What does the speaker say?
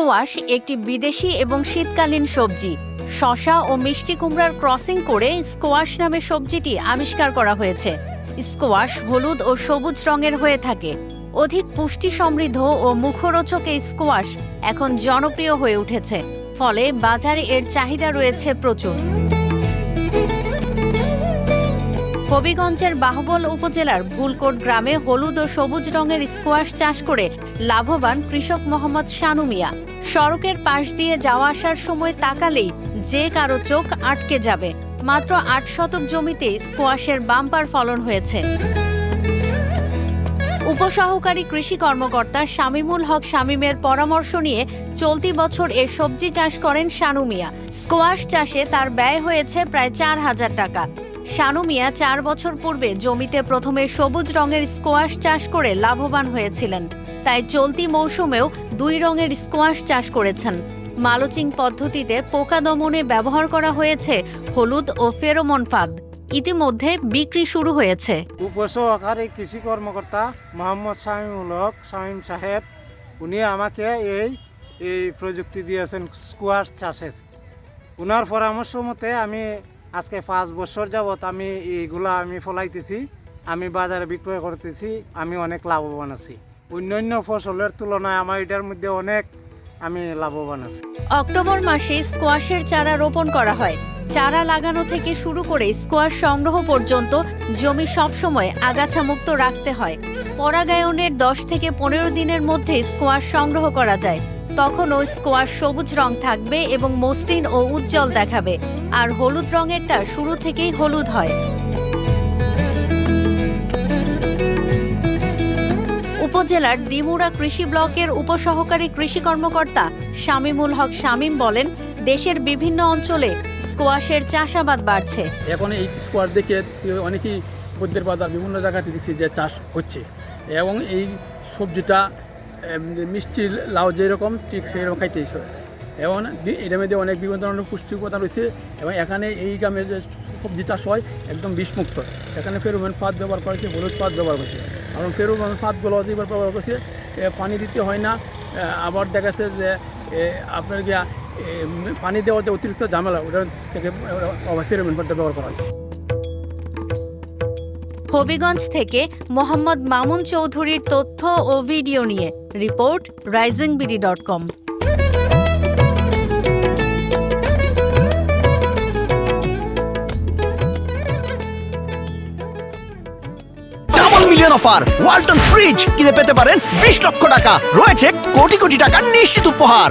Squash একটি বিদেশি এবং শীতকালীন সবজি। শশা ও মিষ্টি কুমড়ার ক্রসিং করে স্কোয়াশ নামে সবজিটি আবিষ্কার করা হয়েছে। স্কোয়াশ হলুদ ও সবুজ রঙের হয়ে থাকে। অধিক পুষ্টি সমৃদ্ধ ও মুখরোচক এই স্কোয়াশ এখন জনপ্রিয় হয়ে উঠেছে। ফলে বাজারে এর চাহিদা রয়েছে প্রচুর। হবিগঞ্জের বাহবল উপজেলার ভুলকোট গ্রামে হলুদ ও সবুজ রঙের স্কোয়াশ চাষ করে লাভবান কৃষক মোহাম্মদ শানু মিয়া। সড়কের পাশ দিয়ে যাওয়া আসার সময় তাকালেই যে কারও চোখ আটকে যাবে। মাত্র আট শতক জমিতে স্কোয়াশের বাম্পার ফলন হয়েছে। উপসহকারী কৃষি কর্মকর্তা শামিমুল হক শামিমের পরামর্শ নিয়ে চলতি বছর এ সবজি চাষ করেন শানু মিয়া। স্কোয়াশ চাষে তার ব্যয় হয়েছে প্রায় চার হাজার টাকা। শানু মিয়া চার বছর পূর্বে জমিতে প্রথমে সবুজ রঙের স্কোয়াশ চাষ করে লাভবান হয়েছিলেন। তাই চলতি মৌসুমেও দুই রঙের স্কোয়াশ চাষ করেছেন। মালচিং পদ্ধতিতে পোকা দমনে ব্যবহার করা হয়েছে হলুদ ও ফেরোমন ফাঁদ। ইতিমধ্যে বিক্রি শুরু হয়েছে। উপসহকারী কৃষি কর্মকর্তা মোহাম্মদ হক, শামীম সাহেব, উনি আমাকে এই এই প্রযুক্তি দিয়েছেন স্কোয়াশ চাষের। ওনার পরামর্শ মতে আমি আজকে পাঁচ বছর যাবৎ আমি এইগুলা আমি ফলাইতেছি, আমি বাজারে বিক্রয় করতেছি, আমি অনেক লাভবান আছি। অন্যান্য ফসলের তুলনায় আমার এটার মধ্যে অনেক আমি লাভবান আছি। অক্টোবর মাসে স্কোয়াশের চারা রোপণ করা হয়। চারা লাগানো থেকে শুরু করে স্কোয়াশ সংগ্রহ পর্যন্ত জমি সবসময় আগাছা মুক্ত রাখতে হয়। পরাগায়নের দশ থেকে পনেরো দিনের মধ্যে স্কোয়াশ সংগ্রহ করা যায়। তখনও স্কোয়াশ সবুজ রং থাকবে এবং মসৃণ ও উজ্জ্বল দেখাবে। আর হলুদ রঙেরটা শুরু থেকেই হলুদ হয়। উপজেলার দিমুরা কৃষি ব্লকের উপসহকারী কৃষি কর্মকর্তা শামিমুল হক শামিম বলেন, দেশের বিভিন্ন অঞ্চলে স্কোয়াশের চাষাবাদ বাড়ছে। এখন এই স্কোয়ার দেখে অনেকেই বাজার বিভিন্ন জায়গাতে দেখছি যে চাষ হচ্ছে। এবং এই সবজিটা মিষ্টি লাউ যেরকম, ঠিক সেই রকম খাইতে হয়। এবং এটার মধ্যে অনেক বিভিন্ন ধরনের পুষ্টি উপাদান রয়েছে এবং এখানে এই গ্রামে যে সবজি চাষ হয়, একদম বিষমুক্ত। এখানে ফেরোমন ফাঁদ ব্যবহার করেছে, হলুদ ফাঁদ ব্যবহার করছে। কারণ ফেরোমন ফাঁদগুলো যেবার ব্যবহার করছে পানি দিতে হয় না আবার দেখা যাচ্ছে যে আপনার গিয়া পানি দেওয়াতে অতিরিক্ত ঝামেলা ওটা থেকে ফেরোমন ফাঁদটা ব্যবহার করা হয়েছে। হবিগঞ্জ থেকে মোহাম্মদ মামুন চৌধুরীর তথ্য ও ভিডিও নিয়ে report rising BD dot com. Million offer Walton fridge কিনে পেতে পারেন বিশ লক্ষ টাকা। রয়েছে কোটি কোটি টাকার নিশ্চিত উপহার।